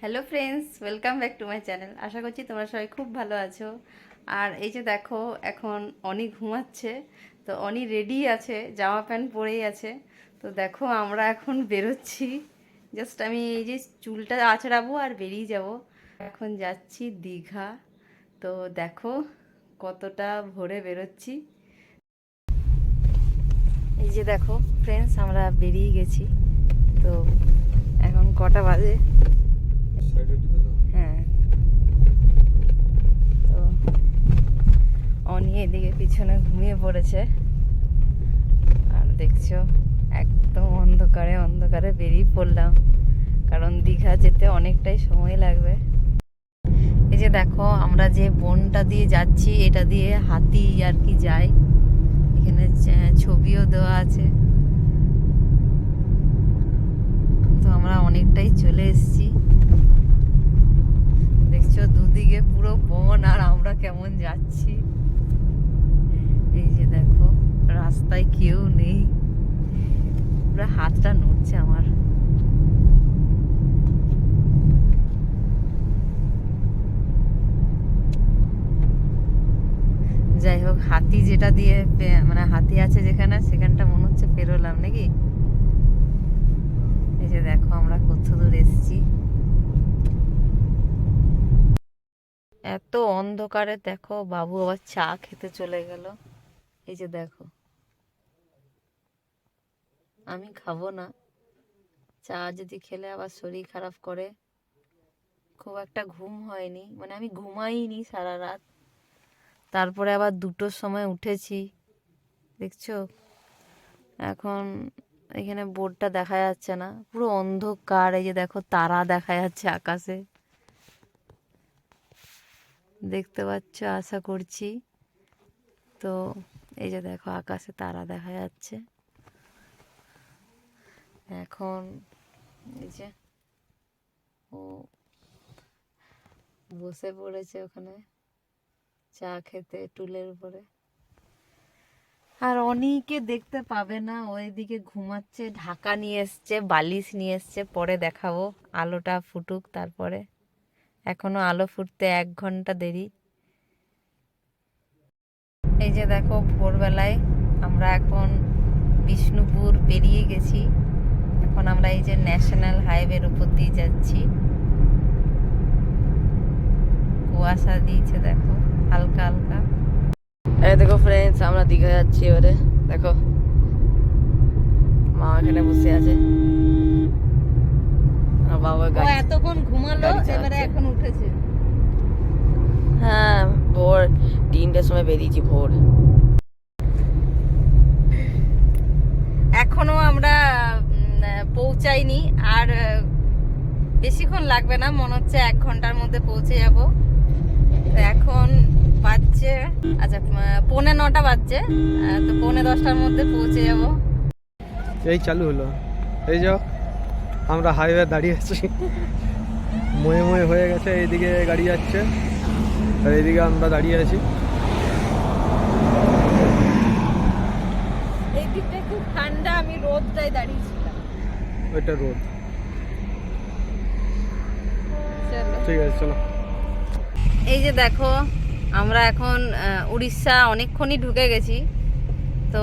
Hello friends welcome back to my channel আশা করছি তোমরা সবাই খুব ভালো আছো। আর এই যে দেখো, এখন অনি ঘুমাচ্ছে। তো অনি রেডি আছে, জামা প্যান্ট পরেই আছে। তো দেখো, আমরা এখন বেরোচ্ছি। জাস্ট আমি এই যে চুলটা আছড়াবো আর বেরিয়ে যাব। এখন যাচ্ছি দীঘা। তো দেখো, কতটা ভোরে বেরোচ্ছি। এই যে দেখো ফ্রেন্ডস আমরা বেরিয়ে গেছি। তো এখন কটা বাজে? হ্যাঁ। তো অনি এদিকে পিছনে ঘুমিয়ে পড়েছে। আর দেখছ, একদম অন্ধকারে অন্ধকারে বেরিয়ে পড়লাম। কারণ দীঘা যেতে অনেকটাই সময় লাগবে। এই যে দেখো, আমরা যে বনটা দিয়ে যাচ্ছি, এটা দিয়ে হাতি আর কি যায়। এখানে ছবিও দেওয়া আছে। তো আমরা অনেকটাই চলে এসেছি। দুদিকে পুরো বন, আর আমরা কেমন যাচ্ছি? এই যে দেখো, রাস্তায় কেউ নেই। পুরো হাতটা নড়ছে আমার। যাই হোক, হাতি যেটা দিয়ে মানে হাতি আছে যেখানে, সেখানটা মনে হচ্ছে পেরোলাম, নাকি এই যে দেখো আমরা কত দূর এসেছি এত অন্ধকারে দেখো, বাবু আবার চা খেতে চলে গেল। এই যে দেখো। আমি খাব না। চা যদি খেলে আবার শরীর খারাপ করে। খুব একটা ঘুম হয়নি। মানে আমি ঘুমাইনি সারা রাত। তারপরে আবার দুটোর সময় উঠেছি। দেখছ? এখন এখানে বোর্ডটা দেখা যাচ্ছে না। পুরো অন্ধকার। এই যে দেখো, তারা দেখা যাচ্ছে আকাশে। দেখতে পাচ্ছ, আশা করছি। তো, এই যে দেখো, আকাশে তারা দেখা যাচ্ছে। এখন, এই যে, ও বসে পড়েছে ওখানে, চা খেতে টুলের উপরে। আর অনেকে দেখতে পাবে না ওইদিকে ঘুমাচ্ছে, ঢাকা নিয়ে এসছে, বালিশ নিয়ে এসছে, পরে দেখাবো, আলোটা ফুটুক তারপরে। এখনও আলো ফুটতে এক ঘণ্টা দেরি। এই যে দেখো, ভোরবেলায় আমরা এখন বিষ্ণুপুর পেরিয়ে গেছি। এখন আমরা এই যে ন্যাশনাল হাইওয়ের উপর দিয়ে যাচ্ছি। কুয়াশা দিয়েছে, দেখো, হালকা হালকা। এই দেখো ফ্রেন্ডস আমরা দীঘা যাচ্ছি এবারে। দেখো, মা এখানে বসে আছে। ও এতক্ষণ ঘুমালো এবারে এখন উঠেছে। হ্যাঁ ভোর। তিনটের সময় বেরিয়েছি ভোর। এখনও আমরা পৌঁছাইনি আর বেশিক্ষণ লাগবে না মনে হচ্ছে এক ঘণ্টার মধ্যে পৌঁছে যাব। তো এখন বাজছে আচ্ছা পৌনে নটা বাজছে তো পৌনে দশটার মধ্যে পৌঁছে যাব। এই চালু হলো। এই যাও। আমরা হাইওয়ে দাঁড়িয়ে আছি। ময়ে ময়ে হয়ে গেছে এইদিকে গাড়ি যাচ্ছে। আর এইদিকে আমরা দাঁড়িয়ে আছি। খুব ঠান্ডা আমি রোদটাই দাঁড়িয়েছিলাম ওইটা রোড চলো। ঠিক আছে চলো। এই যে দেখো আমরা এখন উড়িষ্যা অনেকক্ষণই ঢুকে গেছি। তো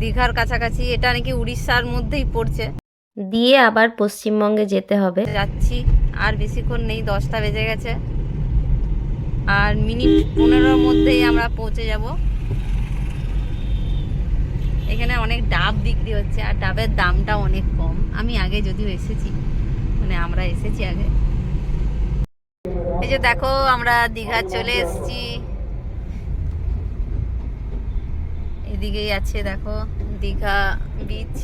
দীঘার কাছাকাছি এটা নাকি উড়িষ্যার মধ্যেই পড়ছে। দিয়ে আবার পশ্চিমবঙ্গে যেতে হবে। যাচ্ছি, আর বেশিক্ষণ নেই, দশটা বেজে গেছে। আর মিনিট পনেরোর মধ্যেই আমরা পৌঁছে যাব। এখানে অনেক ডাব বিক্রি হচ্ছে, আর ডাবের দামটা অনেক কম। আমি আগে যদিও এসেছি মানে আমরা এসেছি আগে। এই যে দেখো, আমরা দীঘা চলে এসেছি। এদিকেই আছে, দেখো, দীঘা বিচ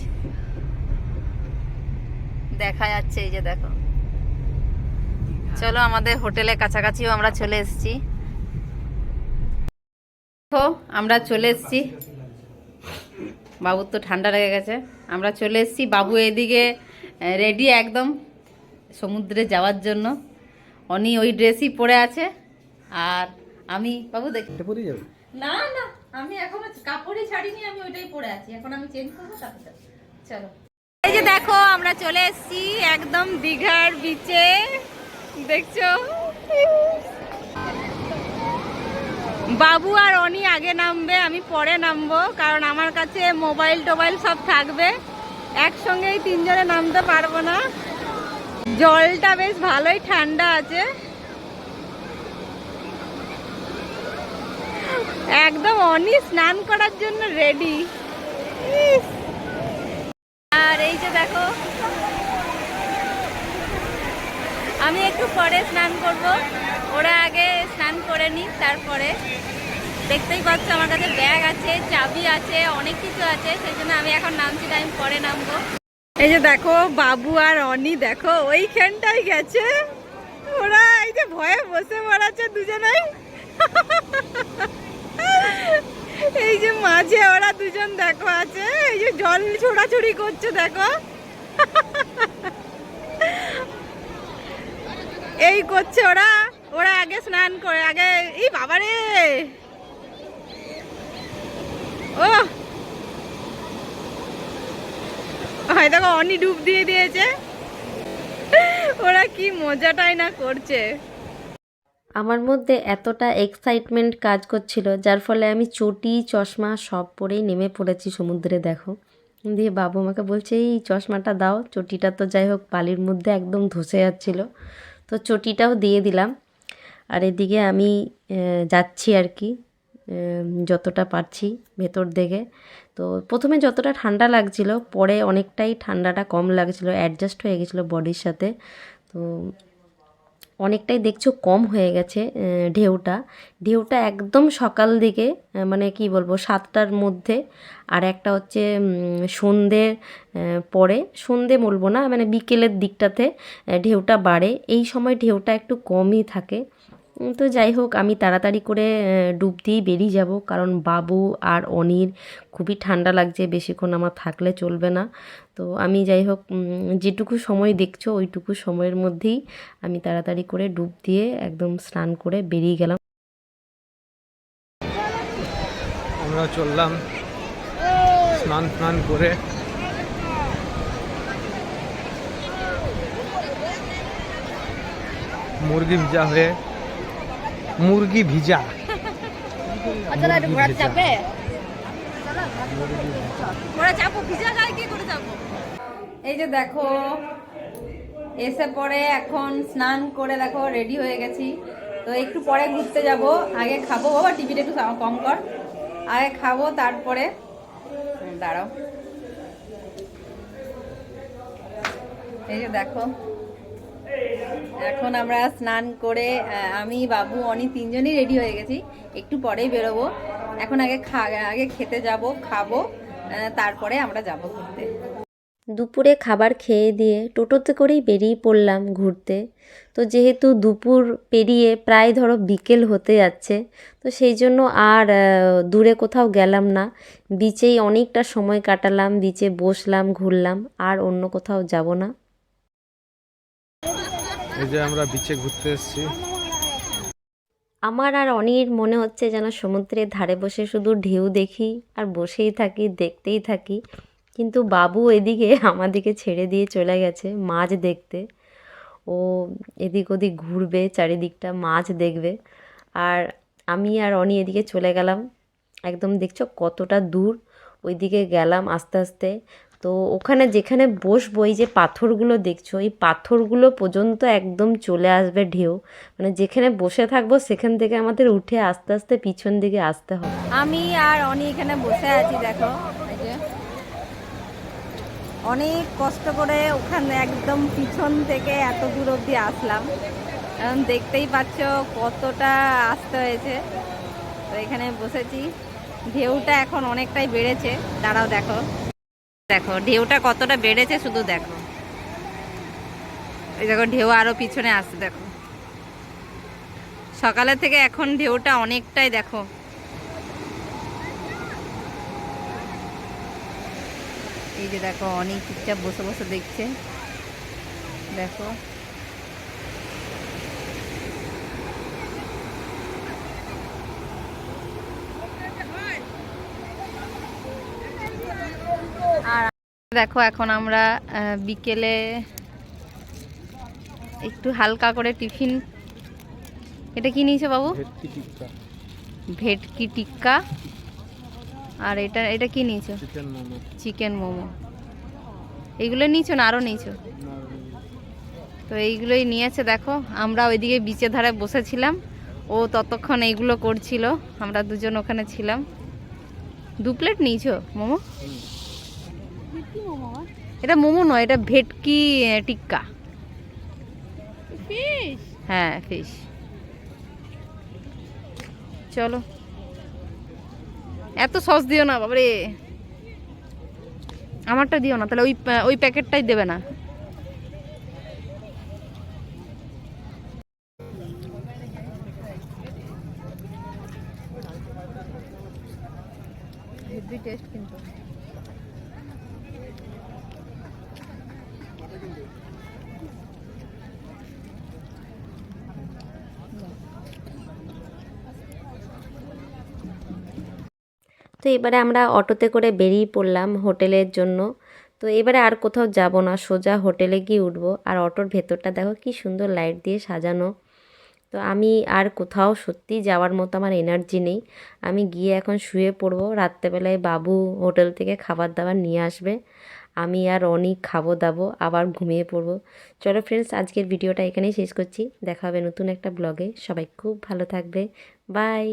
দেখা যাচ্ছে এই যে দেখো। চলো আমাদের হোটেলের কাছাকাছিও আমরা চলে এসেছি। দেখো আমরা চলে এসেছি। বাবুর তো ঠান্ডা লেগে গেছে। আমরা চলে এসেছি বাবু এদিকে রেডি একদম সমুদ্রে যাওয়ার জন্য। অনি ওই ড্রেসই পরে আছে। আর আমি বাবু দেখি না না আমি এখনও কাপড়ই ছাড়িনি আমি ওইটাই পরে আছি। এখন আমি চেঞ্জ করব তারপর চলো। দেখো, আমরা চলে এসেছি একদম দীঘার বিচে দেখছ? বাবু আর অনি আগে নামবে, আমি পরে নামবো, কারণ আমার কাছে মোবাইল টোবাইল সব থাকবে। একসঙ্গেই তিনজনে নামতে পারব না। জলটা বেশ ভালোই ঠান্ডা আছে। একদম অনি স্নান করার জন্য রেডি আর এই যে দেখো আমি একটু পরে স্নান করব। ওরা আগে স্নান করে নিক তারপরে। দেখতেই পাচ্ছ আমার কাছে ব্যাগ আছে চাবি আছে অনেক কিছু আছে সেই জন্য আমি এখন নামছি না, আমি পরে নামবো। এই যে দেখো বাবু আর অনি দেখো ওইখানটাই গেছে। ওরা এই যে ভয়ে বসে পড়াচ্ছে দুজনেই। এই যে মাঝে ওরা দুজন দেখো আছে, এই যে জল ছোড়াছুড়ি করছে, দেখো। এই করছে ওরা ওরা আগে স্নান করে, আগে এই বাবারে ও। হয় দেখো অনি ডুব দিয়ে দিয়েছে। ওরা কি মজাটাই না করছে। আমার মধ্যে এতটা এক্সাইটমেন্ট কাজ করছিল, যার ফলে আমি চটি, চশমা সব পরেই নেমে পড়েছি সমুদ্রে, দেখো। দিয়ে বাবু আমাকে বলছে, এই চশমাটা দাও, চটিটা তো যাই হোক, বালির মধ্যে একদম ধসে যাচ্ছিল। তো চটিটাও দিয়ে দিলাম। আর এদিকে আমি যাচ্ছি আর কি যতটা পারছি ভেতর দিকে। তো প্রথমে যতটা ঠান্ডা লাগছিল, পরে অনেকটাই ঠান্ডাটা কম লাগছিল অ্যাডজাস্ট হয়ে গেছিল বডির সাথে। তো অনেকটাই দেখছ কম হয়ে গেছে ঢেউটা। ঢেউটা একদম সকাল দিকে মানে কি বলব সাতটার মধ্যে। আর একটা হচ্ছে উম, সন্ধ্যের পরে। সন্ধে বলব না মানে বিকেলের দিকটাতে ঢেউটা বাড়ে। এই সময় ঢেউটা একটু কমই থাকে। তো যাই হোক আমি তাড়াতাড়ি করে ডুব দিয়েই বেরিয়ে যাব। কারণ বাবু আর অনির খুবই ঠান্ডা লাগছে বেশিক্ষণ আমার থাকলে চলবে না। তো আমি যাই হোক যেটুকু সময় দেখছ ওইটুকু সময়ের মধ্যেই আমি তাড়াতাড়ি করে ডুব দিয়ে একদম স্নান করে বেরিয়ে গেলাম। আমরা চললাম স্নান স্নান করে। মুরগি ভিজা হয়ে মুরগি ভিজা। ভিজা। এই যে দেখো, এসে পরে এখন স্নান করে দেখো রেডি হয়ে গেছি। তো একটু পরে ঘুরতে যাব। আগে খাব, বাবা টিভিটা একটু কম কর। আগে খাব, তারপরে দাঁড়াও। এই যে দেখো, এখন আমরা স্নান করে আমি, বাবু অনি তিনজনই রেডি হয়ে গেছি। একটু পরেই বেরোবো। এখন আগে খা আগে খেতে যাব খাব তারপরে আমরা যাব ঘুরতে। দুপুরে খাবার খেয়ে দিয়ে টোটোতে করেই বেরিয়ে পড়লাম ঘুরতে। তো যেহেতু দুপুর পেরিয়ে প্রায় ধরো বিকেল হতে যাচ্ছে তো সেই জন্য আর দূরে কোথাও গেলাম না। বিচেই অনেকটা সময় কাটালাম বিচে বসলাম ঘুরলাম আর অন্য কোথাও যাব না। এই যে আমরা বিচে ঘুরতে এসেছি। আমার আর অনির মনে হচ্ছে যেন সমুদ্রের ধারে বসে শুধু ঢেউ দেখি আর বসেই থাকি, দেখতেই থাকি। কিন্তু বাবু এদিকে আমাদিকে ছেড়ে দিয়ে চলে গেছে মাছ দেখতে। ও এদিক ওদিক ঘুরবে, চারিদিকটা মাছ দেখবে। আর আমি আর অনি এদিকে চলে গেলাম। একদম দেখছ কতটা দূর। ওইদিকে গেলাম আস্তে আস্তে। তো ওখানে যেখানে বসবো, এই যে পাথরগুলো দেখছ, এই পাথরগুলো পর্যন্ত একদম চলে আসবে ঢেউ। মানে যেখানে বসে থাকব, সেখান থেকে আমাদের উঠে আস্তে আস্তে পিছন দিকে আসতে হবে। আমি আর অনি এখানে বসে আছি, দেখো। অনেক কষ্ট করে ওখানে একদম পিছন থেকে এত দূর অবধি আসলাম। কারণ দেখতেই পাচ্ছ কতটা আসতে হয়েছে। তো এখানে বসেছি। ঢেউটা এখন অনেকটাই বেড়েছে। দাঁড়াও দেখো। দেখো, ঢেউটা কতটা বেড়েছে শুধু দেখো। এই দেখো, ঢেউ আরও পিছনে আসছে, দেখো। সকালে থেকে এখন ঢেউটা অনেকটাই দেখো। এই যে দেখো, অনেক চুপচাপ বসে বসে দেখছে। দেখো। দেখো এখন আমরা বিকেলে একটু হালকা করে টিফিন। এটা কি নিয়েছো বাবু? ভেটকি টিক্কা। আর এটা এটা কি নিয়েছো? চিকেন মোমো। এইগুলো নিয়েছো না আরও নিয়েছো? তো এইগুলোই নিয়েছে দেখো। আমরা ওইদিকে বিচের ধারে বসেছিলাম। ও ততক্ষণ এইগুলো করছিল। আমরা দুজন ওখানে ছিলাম। দু প্লেট নিয়েছো মোমো? এটা মোমো নয় এটা ভেটকি টিক্কা। হ্যাঁ ফিশ চলো। এত সস দিও না বাবারে। আমারটা দিও না তাহলে ওই ওই প্যাকেটটাই দেবে না। টেস্ট কিন্তু। তো এবারে আমরা অটোতে করে বেরিয়ে পড়লাম হোটেলের জন্য। তো এবারে আর কোথাও যাব না, সোজা হোটেলে গিয়ে উঠবো। আর অটোর ভেতরটা দেখো কি সুন্দর লাইট দিয়ে সাজানো। তো আমি আর কোথাও সত্যি যাওয়ার মতো আমার এনার্জি নেই। আমি গিয়ে এখন শুয়ে পড়ব। রাত্রেবেলায় বাবু হোটেল থেকে খাবার দাবার নিয়ে আসবে। আমি আর অনেক খাব দাবো, আবার ঘুমিয়ে পড়ব। চলো ফ্রেন্ডস আজকের ভিডিওটা এখানেই শেষ করছি। দেখা হবে নতুন একটা ব্লগে সবাই খুব ভালো থাকবে। বাই